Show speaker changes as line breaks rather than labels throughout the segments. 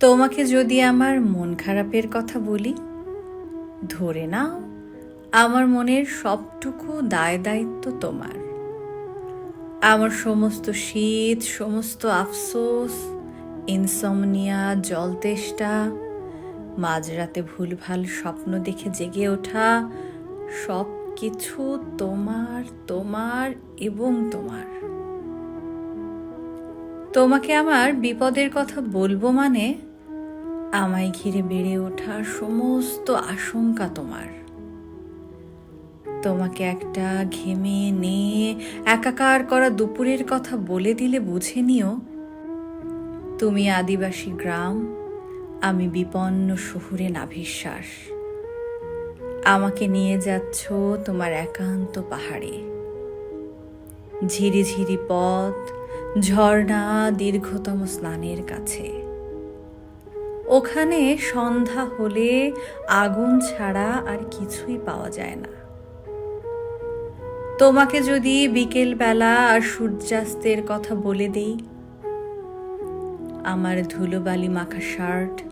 তোমাকে যদি আমার মন খারাপের কথা বলি, ধরে নাও, আমার মনের সবটুকু দায় দায়িত্ব তোমার। আমার সমস্ত শীত, সমস্ত আফসোস ইনসমনিয়া জল তেষ্টা, মাঝরাতে ভুলভাল স্বপ্ন দেখে জেগে ওঠা সব কিছু তোমার তোমার এবং তোমার। তোমাকে আমার বিপদের কথা বলব মানে আমায় ঘিরে বেড়ে ওঠা সমস্ত আশঙ্কা তোমার। তোমাকে একটা ঘেমে নিয়ে একাকার করা দুপুরের কথা বলে দিলে বুঝে নিও। তুমি আদিবাসী গ্রাম, আমি বিপন্ন শহুরে নাভিশ্বাস। আমাকে নিয়ে যাচ্ছ তোমার একান্ত পাহাড়ে। ঝিরিঝিরি পথ ঝর্ণা দীর্ঘতম স্নানের কাছে। ওখানে সন্ধ্যা হলে আগুন ছাড়া আর কিছুই পাওয়া যায় না। তোমাকে যদি বিকেল বেলা আর সূর্যাস্তের কথা বলে দেই, আমার ধুলোবালি মাখা শার্ট,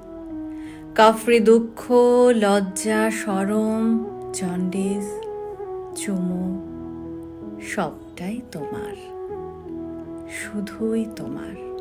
কাফরি দুঃখ, লজ্জা, সরম, জন্ডিস, চুমু, সবটাই তোমার। শুধুই তোমার।